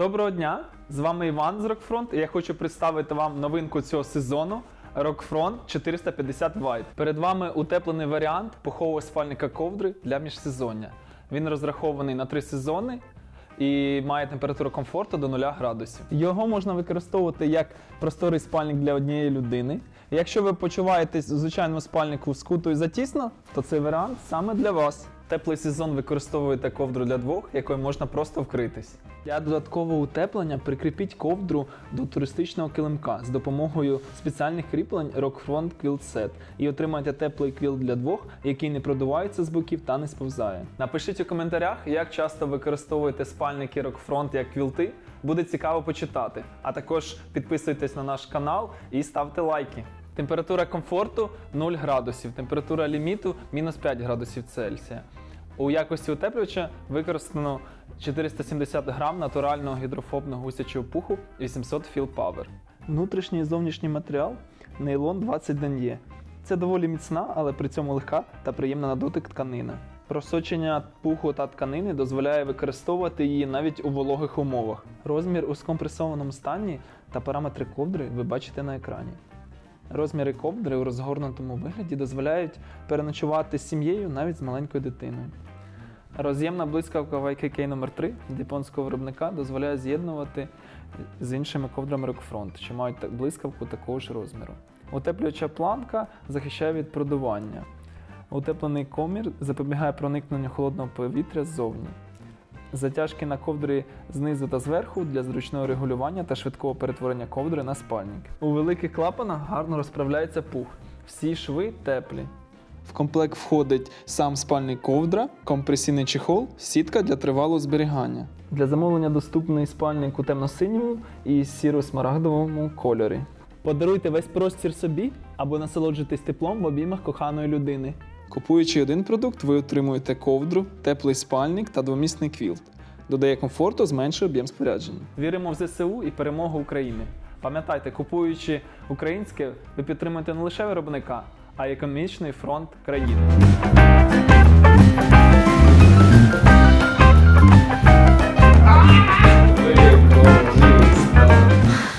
Доброго дня! З вами Іван з Rockfront і я хочу представити вам новинку цього сезону Rockfront 450 White. Перед вами утеплений варіант пухового спальника ковдри для міжсезоння. Він розрахований на три сезони і має температуру комфорту до 0 градусів. Його можна використовувати як просторий спальник для однієї людини. Якщо ви почуваєтесь у звичайному спальнику скуто і затісно, то цей варіант саме для вас. Теплий сезон використовуєте ковдру для двох, якою можна просто вкритись. Для додаткового утеплення прикріпіть ковдру до туристичного килимка з допомогою спеціальних кріплень Rockfront Quilt Set і отримайте теплий квіл для двох, який не продувається з боків та не сповзає. Напишіть у коментарях, як часто використовуєте спальники Rockfront як квілти. Буде цікаво почитати. А також підписуйтесь на наш канал і ставте лайки. Температура комфорту 0 градусів, температура ліміту мінус 5 градусів Цельсія. У якості утеплювача використано 470 грам натурального гідрофобного гусячого пуху 800 Feel Power. Внутрішній і зовнішній матеріал нейлон 20 ден'є. Це доволі міцна, але при цьому легка та приємна на дотик тканина. Просочення пуху та тканини дозволяє використовувати її навіть у вологих умовах. Розмір у скомпресованому стані та параметри ковдри ви бачите на екрані. Розміри ковдри у розгорнутому вигляді дозволяють переночувати з сім'єю навіть з маленькою дитиною. Роз'ємна блискавка YKK номер 3 японського виробника дозволяє з'єднувати з іншими ковдрами Rockfront, що мають блискавку такого ж розміру. Утеплююча планка захищає від продування. Утеплений комір запобігає проникненню холодного повітря ззовні. Затяжки на ковдрі знизу та зверху для зручного регулювання та швидкого перетворення ковдри на спальник. У великих клапанах гарно розправляється пух. Всі шви теплі. В комплект входить сам спальний ковдра, компресійний чехол, сітка для тривалого зберігання. Для замовлення доступний спальник у темно-синьому і сіро-смарагдовому кольорі. Подаруйте весь простір собі або насолоджуйтесь теплом в обіймах коханої людини. Купуючи один продукт, ви отримуєте ковдру, теплий спальник та двомісний квілт. Додає комфорту, зменшує об'єм спорядження. Віримо в ЗСУ і перемогу України. Пам'ятайте, купуючи українське, ви підтримуєте не лише виробника, а й економічний фронт країни.